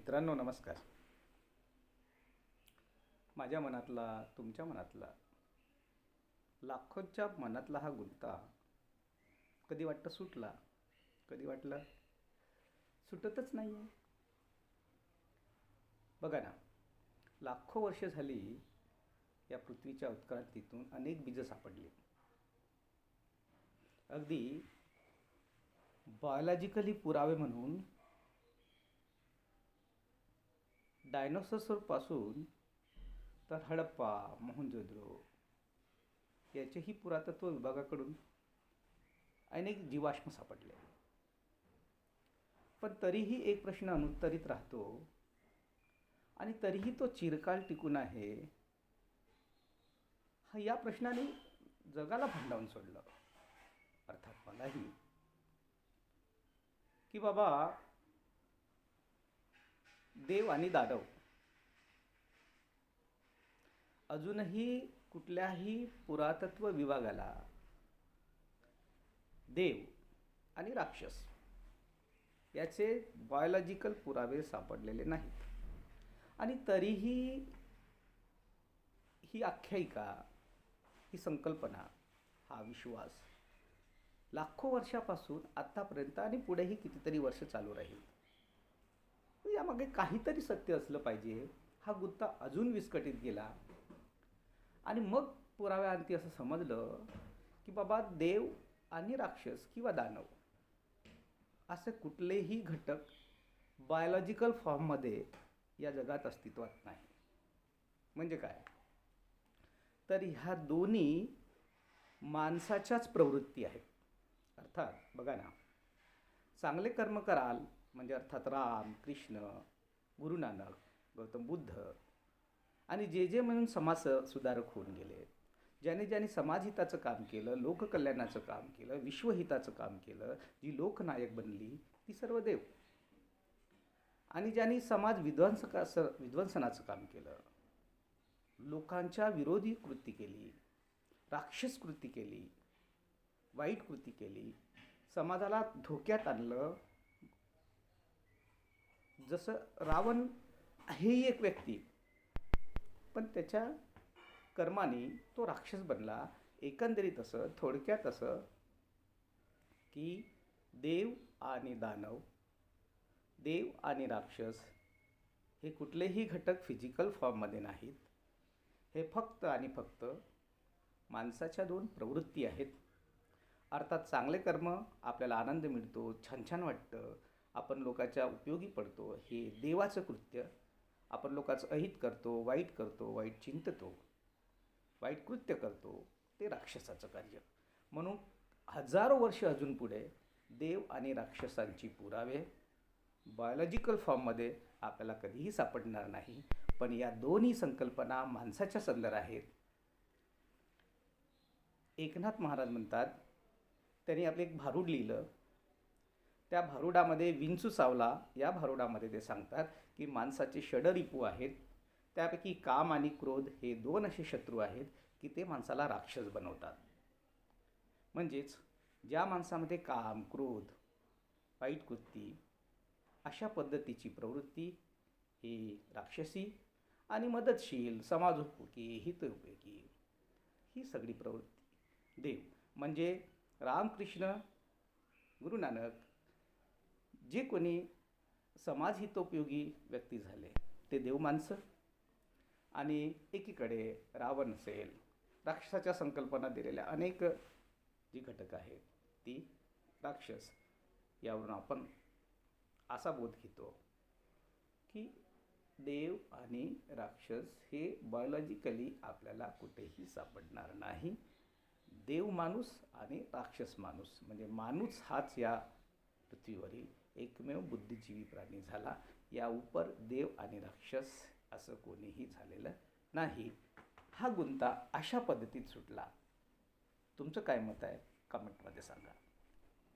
मित्रांनो नमस्कार. माझ्या मनातला तुमच्या मनातला लाखोच्या मनातला हा गुंता कधी वाटतं सुटला? कधी वाटलं? सुटतच नाही आहे बघा ना लाखो वर्ष झाली या पृथ्वीच्या उत्क्रांतीतून अनेक बीजं सापडली. अगदी बायोलॉजिकली पुरावे म्हणून डायनोसॉरपासून तर हडप्पा मोहनजोद्रो याचेही पुरातत्व विभागाकडून अनेक जीवाश्म सापडले. पण तरीही एक प्रश्न अनुत्तरित राहतो आणि तरीही तो चिरकाल टिकून आहे हा या प्रश्नाने जगाला भांडावून सोडलं. अर्थात मलाही. की बाबा देव आणि दानव अजूनही कुठल्याही पुरातत्व विभागाला देव आणि राक्षस याचे बायोलॉजिकल पुरावे सापडलेले नाहीत. आणि तरीही ही आख्यायिका ही संकल्पना हा विश्वास लाखो वर्षापासून आत्तापर्यंत आणि पुढेही कितीतरी वर्ष चालू राहील. यामागे काहीतरी सत्य असलं पाहिजे. हा गुत्ता अजून विस्कटीत गेला. आणि मग पुराव्याअंती असं समजलं की बाबा देव आणि राक्षस किंवा दानव असे कुठलेही घटक बायोलॉजिकल फॉर्ममध्ये या जगात अस्तित्वात नाही. म्हणजे काय? तर ह्या दोन्ही माणसाच्याच प्रवृत्ती आहेत. अर्थात बघा ना चांगले कर्म कराल म्हणजे अर्थात राम कृष्ण गुरुनानक गौतम बुद्ध. आणि जे जे म्हणून समाज सुधारक होऊन गेले ज्याने ज्याने समाजहिताचं काम केलं लोककल्याणाचं काम केलं विश्वहिताचं काम केलं जी लोकनायक बनली ती सर्व देव. आणि ज्यांनी समाज विध्वंस विध्वंसनाचं काम केलं लोकांच्या विरोधी कृती केली राक्षस कृती केली वाईट कृती केली समाजाला धोक्यात आणलं जसं रावण हेही एक व्यक्ती पण त्याच्या कर्माने तो राक्षस बनला. एकंदरीत असं थोडक्यात असं की देव आणि दानव देव आणि राक्षस हे कुठलेही घटक फिजिकल फॉर्ममध्ये नाहीत. हे फक्त आणि फक्त माणसाच्या दोन प्रवृत्ती आहेत. अर्थात चांगले कर्म आपल्याला आनंद मिळतो छान छान वाटतं आपण लोकांच्या उपयोगी पडतो. हे देवाचं कृत्य. आपण लोकांचं अहित करतो वाईट करतो वाईट चिंततो वाईट कृत्य करतो ते राक्षसाचं कार्य. म्हणून हजारो वर्ष अजून पुढे देव आणि राक्षसांची पुरावे बायोलॉजिकल फॉर्ममध्ये आपल्याला कधीही सापडणार नाही. पण या दोन्ही संकल्पना माणसाच्या संदर आहेत. एकनाथ महाराज म्हणतात त्यांनी आपलं एक भारूड लिहिलं. त्या भारुडामध्ये विंचू सावला या भारुडामध्ये ते सांगतात की माणसाचे षडरिपू आहेत. त्यापैकी काम आणि क्रोध हे दोन असे शत्रू आहेत की ते माणसाला राक्षस बनवतात. म्हणजेच ज्या माणसामध्ये काम क्रोध वाईट कृती अशा पद्धतीची प्रवृत्ती ही राक्षसी आणि मदतशील समाजोपयोगी हितोपयोगी ही सगळी प्रवृत्ती देव. म्हणजे रामकृष्ण गुरु नानक जे कोणी समाजहितोपयोगी व्यक्ती झाले ते देव माणसं आणि एकीकडे रावण असेल राक्षसाच्या संकल्पना दिलेल्या अनेक जी घटक आहेत ती राक्षस यावरून आपण असा बोध घेतो की देव आणि राक्षस हे बायोलॉजिकली आपल्याला कुठेही सापडणार नाही. देव माणूस आणि राक्षस माणूस म्हणजे माणूस हाच या पृथ्वीवरील एकमेव बुद्धिजीवी प्राणी झाला. या उपर देव आणि राक्षस असं कोणीही झालेलं नाही. हा गुंता अशा पद्धतीत सुटला. तुमचं काय मत आहे? कमेंटमध्ये सांगा.